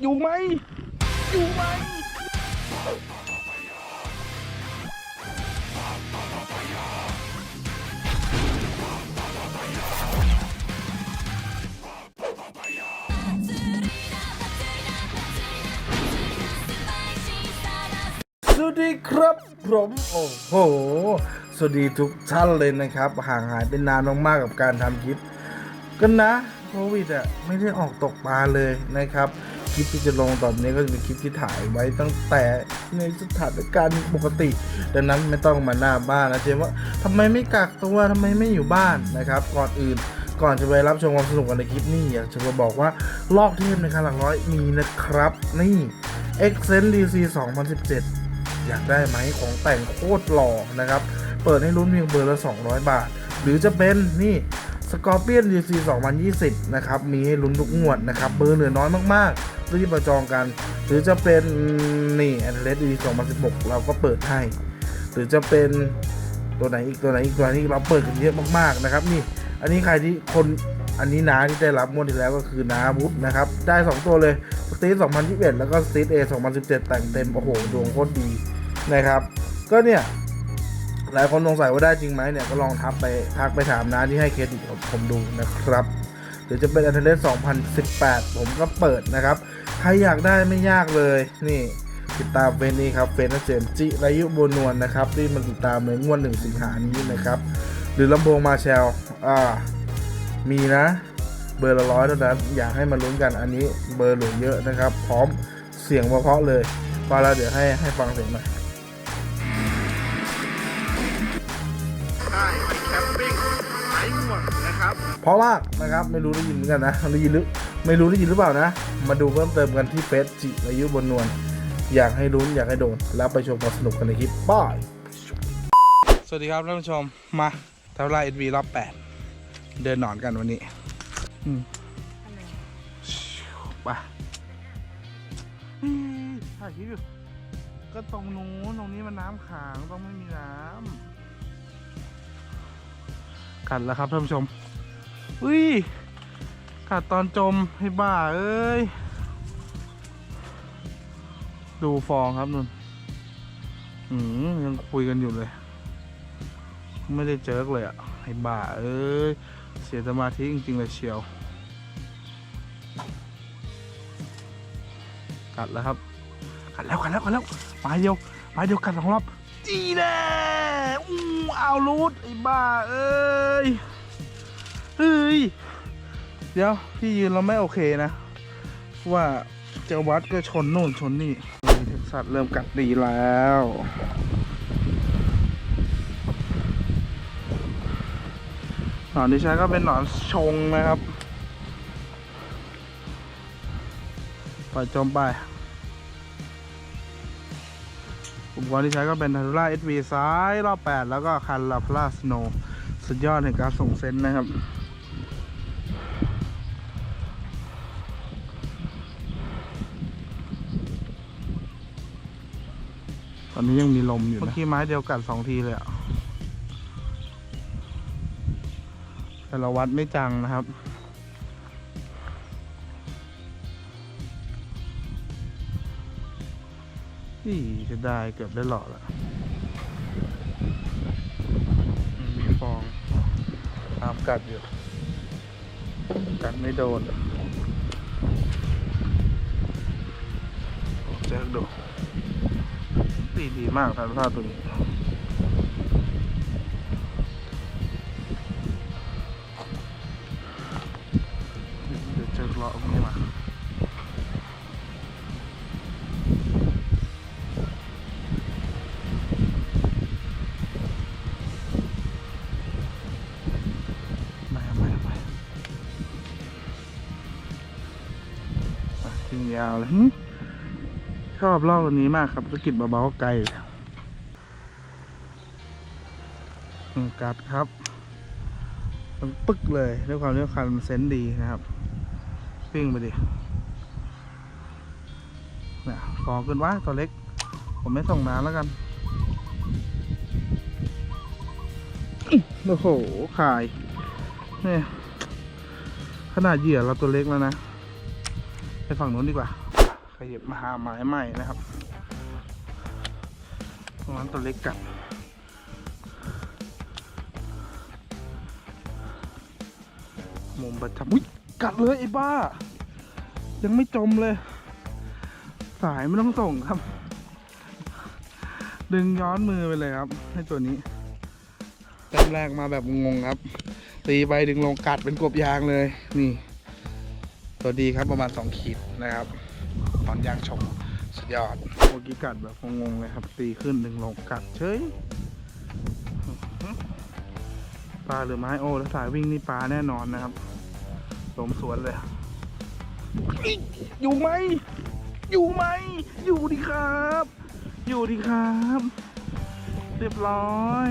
อยู่ไหม อยู่ไหมสวัสดีครับผมโอ้โห สวัสดีทุกท่านเลยนะครับ ห่างหายไปนานมากๆกับการทำคลิป กันนะ โควิดอะไม่ได้ออกตกปลาเลยนะครับคลิปที่จะลงตอนนี้ก็จะเป็นคลิปที่ถ่ายไว้ตั้งแต่ในสถานการณ์ปกติ ดังนั้นไม่ต้องมาหน้าบ้านนะเจมว่าทำไมไม่กักตัวทำไมไม่อยู่บ้านนะครับ ก่อนอื่นก่อนจะไปรับชมความสนุกกันในคลิปนี้อยากจะมาบอกว่าลอกเทพในคันหลักร้อยมีนะครับ นี่ e x c e n DC 2017 อยากได้ไหมของแต่งโคตรหล่อนะครับ เปิดให้ลุ้นเพียงเบอร์ละ 200 บาท หรือจะเป็นนี่ Scorpion DC 2020 นะครับ มีให้ลุ้นทุกงวดนะครับเบอร์เหลือน้อยมากๆรีบมาจองกัน หรือจะเป็นนี่ a t l e t DC 2016 เราก็เปิดให้ หรือจะเป็นตัวไหนอีกตัวไหนอีกตัวนี้เราเปิดกันเยอะมากๆนะครับนี่อันนี้ใครที่คนอันนี้นาที่ได้รับงวดที่แล้วก็คือนาวุฒนะครับ ได้ 2 ตัวเลยสตีท2021 แล้วก็สตีทเอ2017 แต่งเต็ม โอ้โห ดวงโคตรดีนะครับ ก็เนี่ย หลายคนสงสัยว่าได้จริงไหมเนี่ยก็ลองทักไปทักไปถามนาที่ให้เครดิตผมดูนะครับหรือจะเป็นอันเทเลส2018 ผมก็เปิดนะครับ ใครอยากได้ไม่ยากเลยนี่ติดตามเฟซนี้ครับเฟซนัเจมจิรายุบนวลนะครับที่มันติดตามในงวดหนึ่งสิงหานี้นะครับ หรือลำโพงมาแชลอ่ามีนะ เบอร์ละร้อยเท่านั้นอยากให้มาลุ้นกันอันนี้เบอร์หลือเยอะนะครับ พร้อมเสียงเพาะเลยพอแล้วเดี๋ยวให้ให้ฟังเสียงหน่อย รับเพราะมากนะครับไม่รู้ได้ยินเหมือนกันนะได้ยินหรือไม่รู้ได้ยินหรือเปล่านะ มาดูเพิ่มเติมกันที่เฟซจิอายุบนนวลอยากให้ลุ้นอยากให้โดนแล้วไปชมความสนุกกันในคลิปป้ายสวัสดีครับท่านผู้ชมมาทับลายเอ็ดวีรอบแปดเดินหนอนกันวันนี้อืมไปถ่ายคลิปอยู่ก็ตรงนู้นตรงนี้มันน้ำขังต้องไม่มีน้ำกัดแล้วครับท่านผู้ชม อุ้ยกัดตอนจมให้บ้าเอ้ย ดูฟองครับนุ่นอืมยังคุยกันอยู่เลย ไม่ได้เจอเลยอะให้บ้าเอ้ย เสียสมาธิจริง ๆ เลยเชียว กัดแล้วครับ กัดแล้วกัดแล้วกัดแล้วปลาเดียวปลาเดียวกัดสองรอบจีแน่อู้เอารูดไอ้บ้าเอ้ย ดี๋ยวพี่ยืนเราไม่โอเคนะ ว่าเจ้าวัดก็ชนนู่นชนนี่สัตว์เริ่มกัดดีแล้วหนอนที่ใช้ก็เป็นหนอนชงนะครับปล่อยจมไปอุปกรณ์ที่ใช้ก็เป็นทัตุล่า SV ซ้ายรอบ 8 แล้วก็คันลาพลาสโน สุดยอดแห่งการส่งเซนส์นะครับ อนนี้ยังมีลมอยู่นะ เมื่อกี้ไม้เดียวกัดสองทีเลยอะแต่เราวัดไม่จังนะครับ นี่จะได้เกือบได้หล่อแล้ว มีฟองตามกัดอยู่ กัดไม่โดนโอ้เจ๊ดู ดีดีมากทานท่าตัวนี้เดี๋ยวเจอเลาะพวกนี้มาไม่เอาไม่เอาไม่อะทิ้งยาวเลยหึ ชอบลอกตัวนี้มากครับสะกิดเบาๆไกลอืมกัดครับมันปึ๊กเลยด้วยความที่คันมันเซนดีนะครับ ปิ้งไปดิเนี่ยฟองขึ้นว่าตัวเล็ก ผมไม่ส่งน้ำแล้วกัน โอ้โห ขาย เนี่ย ขนาดเหยื่อเราตัวเล็กแล้วนะ ไปฝั่งนู้นดีกว่า ขยับมาหาไม้ใหม่นะครับตรงนั้นตัวเล็กกัดมุมประทับอุ้ยกัดเลยไอ้บ้า ยังไม่จมเลย สายไม่ต้องส่งครับ ดึงย้อนมือไปเลยครับ ให้ตัวนี้แต้มแรกมาแบบงงครับ ตีไปดึงลงกัดเป็นกบยางเลย นี่ ตัวดีครับประมาณ 2 ขีดนะครับ ตอนยางชมสุดยอดเมื่อกี้กัดแบบงงๆเลยครับ ตีขึ้นดึงลงกัดเฉยปลาหรือไม้โอ้แล้วสายวิ่งนี่ปลาแน่นอนนะครับลมสวนเลยอิ๊ะอยู่ไหม อยู่ไหม อยู่ดีครับ อยู่ดีครับ เรียบร้อย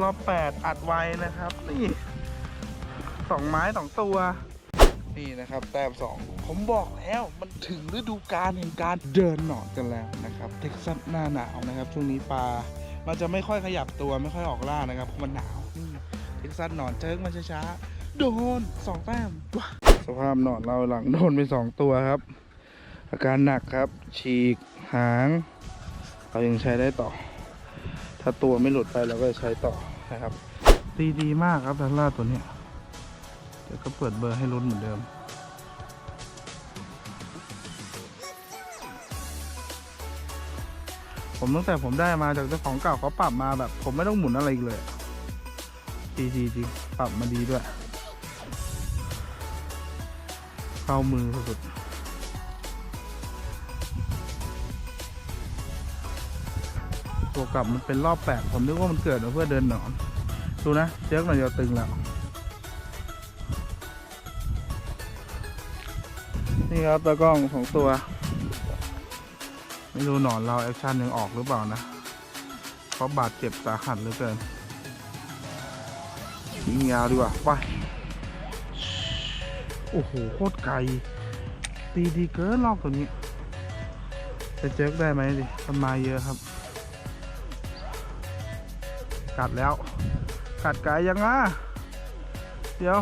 รอบแปดอัดไว้นะครับ นี่สองไม้สองตัว นี่นะครับแต้มสองผมบอกแล้วมันถึงฤดูกาลแห่งการเดินหนอนกันแล้วนะครับเท็กซัสหน้าหนาวนะครับ ช่วงนี้ปลามันจะไม่ค่อยขยับตัวไม่ค่อยออกล่านะครับเพราะมันหนาวนี่เท็กซัสหนอนเจิงมันช้าๆโดนสองแต้มสภาพหนอนเราหลังโดนไปสองตัวครับ อาการหนักครับ ฉีกหาง เรายังใช้ได้ต่อ ถ้าตัวไม่หลุดไปเราก็จะใช้ต่อนะครับ ดีดีมากครับทันล่าตัวเนี้ย ดี๋ยวก็เปิดเบอร์ให้ลุ้นเหมือนเดิม ผมตั้งแต่ผมได้มาจากเจ้าของเก่าเขาปรับมาแบบ ผมไม่ต้องหมุนอะไรอีกเลยดีดีจริงปรับมาดีด้วย เข้ามือสุดตัวกลับมันเป็นรอบแปดผมนึกว่ามันเกิดมาเพื่อเดินหนอน ดูนะเจ๊กหน่อยเดียวตึงแล้ว นี่ครับตากล้องของตัว ไม่รู้หนอนเราแอคชั่นยังออกหรือเปล่านะ เพราะบาดเจ็บสาหัสเหลือเกินยิงยาวดีกว่า ไป โอ้โห โคตรไกล ตีดีเกินรอบตัวนี้ จะเจ๊กได้ไหมดิมันมาเยอะครับ กัดแล้ว กัดไกลยังอะ เดี๋ยว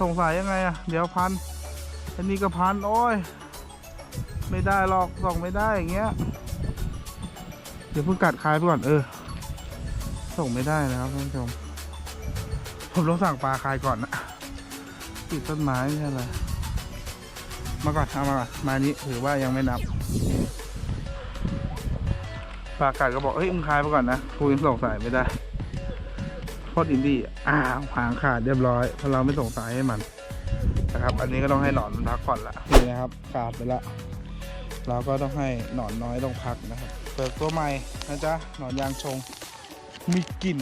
สงสัยยังไงอะ เดี๋ยวพัน อันนี้ก็พัน โอ้ย ไม่ได้หรอกส่องไม่ได้อย่างเงี้ย เดี๋ยวเพิ่งกัดคายไปก่อน เออ ส่งไม่ได้นะครับท่านผู้ชม ผมต้องสั่งปลาคายก่อนนะติดต้นไม้ไม่ใช่อะไรมาก่อนเอามาก่อนมานี้ถือว่ายังไม่นับปลากัดก็บอกเฮ้ยมึงคายไปก่อนนะกูยังส่งสายไม่ได้โคตรอินดี้อ้าวหางขาดเรียบร้อยเพราะเราไม่ส่งสายให้มัน นะครับ อันนี้ก็ต้องให้หนอนมันพักผ่อนละนี่นะครับขาดไปละเราก็ต้องให้หนอนน้อยต้องพักนะครับเปิดตัวใหม่นะจ๊ะหนอนยางชง มีกลิ่น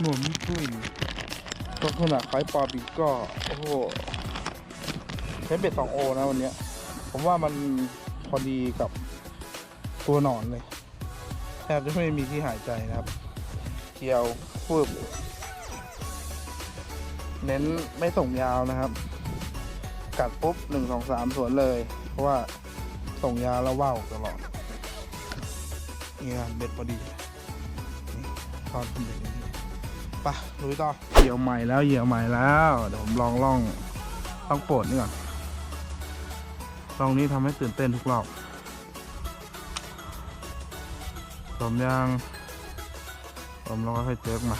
หนวดมีกลิ่นก็ขนาดคล้ายปอบิกก็โอ้โหใช้เบ็ดสองโอนะวันนี้ผมว่ามันพอดีกับตัวหนอนเลยแทบจะไม่มีที่หายใจนะครับเกี่ยวฟืบเน้นไม่ส่งยาวนะครับ กัดปุ๊บหนึ่งสองสามสวนเลย เพราะว่าส่งยาแล้วว่าวตลอดนี่ครับเบ็ดพอดีนี่ทอดเป็นเบ็ดอย่างนี้ไปะลุยต่อเหยี่ยวใหม่แล้วเหยี่ยวใหม่แล้วเดี๋ยวผมลองล่องต้องโปรดนี่ก่อนลองนี้ทำให้ตื่นเต้นทุกรอบผมยังผมลองค่อยเจิกมา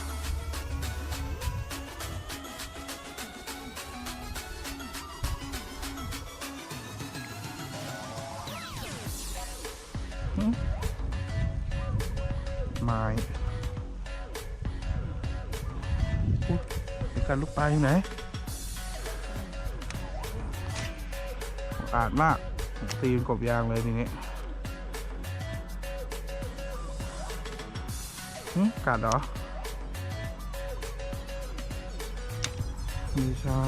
กันลูกปลาอยู่ไหนอาดมาก ตีเป็นกบยางเลยทีนี้หึกัดเหรอไม่ใช่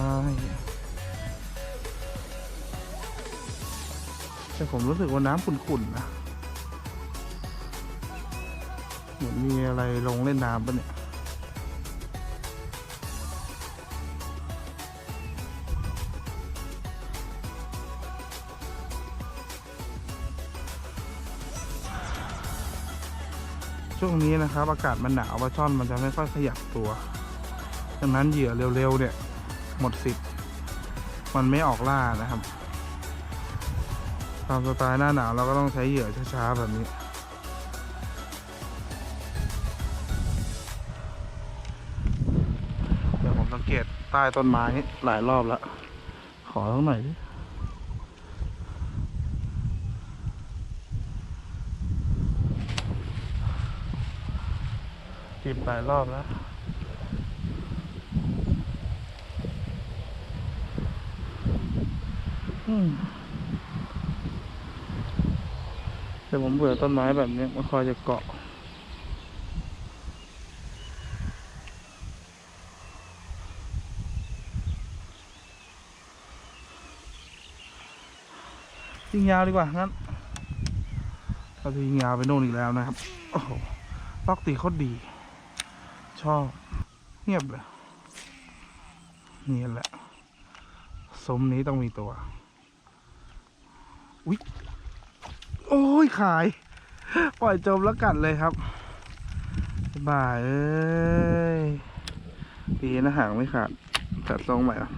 แต่ผมรู้สึกว่าน้ำขุ่นๆนะ เหมือนมีอะไรลงเล่นน้ำปะเนี่ย ช่วงนี้นะครับ อากาศมันหนาวปลาช่อนมันจะไม่ค่อยขยับตัวดังนั้นเหยื่อเร็วๆเนี่ย หมดสิทธิ์มันไม่ออกล่านะครับตามสไตล์หน้าหนาวเราก็ต้องใช้เหยื่อช้าๆแบบนี้เดี๋ยวผมสังเกตใต้ต้นไม้หลายรอบแล้ว ขอสักหน่อยดิ จิบหลายรอบแล้วอืมแต่ผมเบื่อต้นไม้แบบนี้มันคอยจะเกาะยิงยาวดีกว่างั้นเราจะยิงยาวไปโน่นอีกแล้วนะครับ โอ้โหล็อกตีโคตรดี ชอบ เงียบเลยนี่แหละสมนี้ต้องมีตัว อุ๊ย โอ้ย ขาย ปล่อยจมแล้วกัดเลยครับบ่ายเอ้ย ดีนะหางไม่ขาดจัดทรงใหม่อะ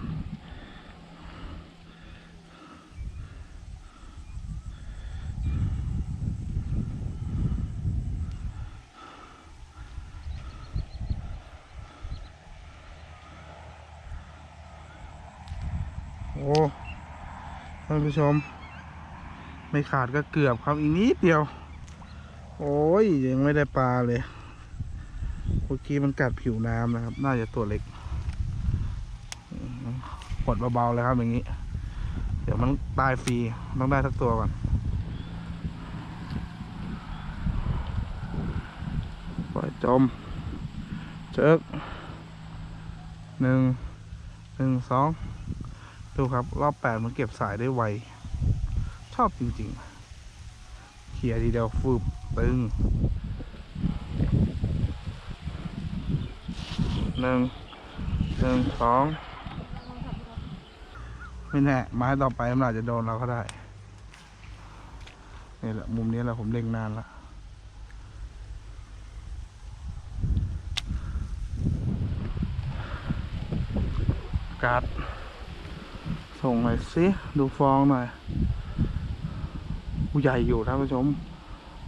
อ้ท่านผู้ชม ไม่ขาดก็เกือบครับอีกนิดเดียว โอ้ยยังไม่ได้ปลาเลยเมื่อกี้มันกัดผิวน้ำนะครับ น่าจะตัวเล็กปลดเบาๆเลยครับอย่างนี้ เดี๋ยวมันตายฟรีต้องได้สักตัวก่อนปล่อยจมเจิกหนึ่งหนึ่งสอง ดูครับ รอบแปดมันเก็บสายได้ไว ชอบจริงๆเขี่ยทีเดียวฟืบตึงหนึ่งหนึ่งสองไม่แน่ไม้ต่อไปมันอาจจะโดนเราก็ได้นี่แหละมุมนี้แหละผมเล็งนานละการ์ด ส่งหน่อยสิดูฟองหน่อยผู้ใหญ่อยู่ท่านผู้ชม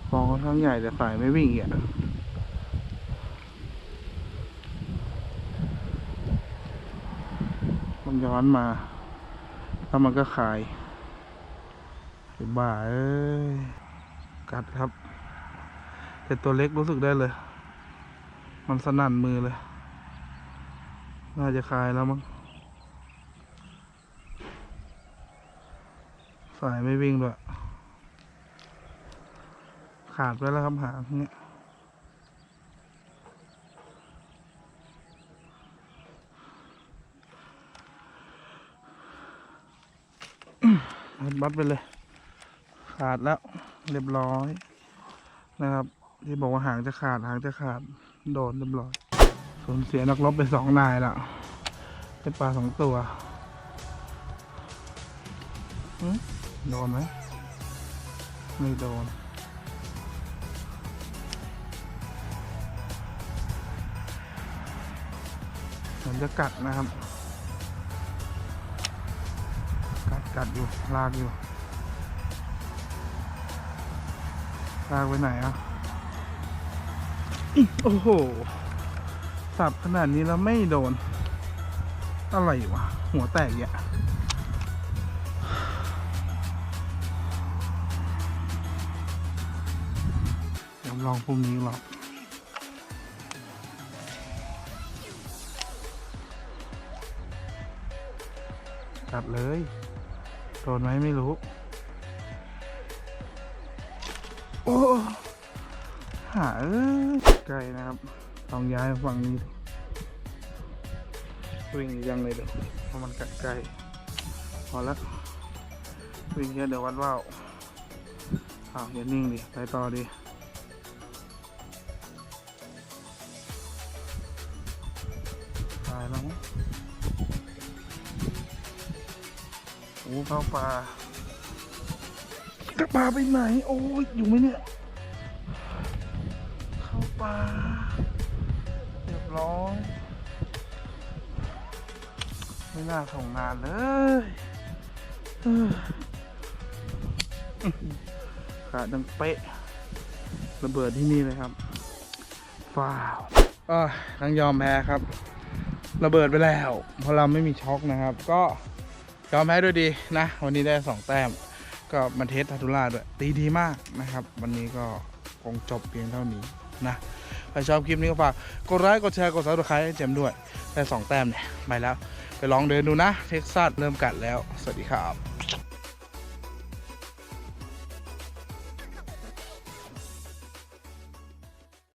ฟองค่อนข้างใหญ่แต่สายไม่วิ่งอะมันย้อนมาแล้วมันก็ขายบ้าเอ้ยกัดครับ แต่ตัวเล็กรู้สึกได้เลย มันสนั่นมือเลย น่าจะคลายแล้วมั้ง สายไม่วิ่งด้วยขาดไปแล้วครับหางเนี้ยมัดบัดไปเลย ขาดแล้วเรียบร้อยนะครับ ที่บอกว่าหางจะขาดหางจะขาดโดนเรียบร้อยสูญเสียนักรบไปสองนายละได้ปลาสองตัวหึ โดนไหมไม่โดนเหมือนจะกัดนะครับ กัดกัดอยู่ ลากอยู่ ลากไปไหนอะโอ้โห สับขนาดนี้แล้วไม่โดน อะไรวะ หัวแตกเนี่ ลองพรุ่งนี้หรอกกัดเลยโดนไหมไม่รู้ โอ้หาเอ้ยไกลนะครับ ต้องย้ายฝั่งนี้ วิ่งยังเลยเดี๋ยวเพราะมันกัดไกลพอแล้ววิ่งเยอะเดี๋ยววัดว่าวอ้าวอย่านิ่งดิ ไปต่อดิายแล้วมั้งโอ้เข้าป่าจะป่าไปไหน โอ้ยอยู่ไหมเนี่ย เข้าป่าเรียบร้อยไม่น่าส่งนานเลยเออขาดังเป๊ะ ระเบิดที่นี่เลยครับฟ้าวก็ต้องยอมแพ้ครับ ระเบิดไปแล้วเพราะเราไม่มีช็อคนะครับ ก็ยอมแพ้ด้วยดีนะ วันนี้ได้สองแต้ม ก็มาเทสทัตุล่าด้วยตีดีมากนะครับ วันนี้ก็คงจบเพียงเท่านี้นะใครชอบคลิปนี้ก็ฝากกดไลค์กดแชร์กดซับสไครต์ให้เจมด้วยได้สองแต้มเนี่ยไปแล้ว ไปลองเดินดูนะเท็กซัสเริ่มกัดแล้ว สวัสดีครับ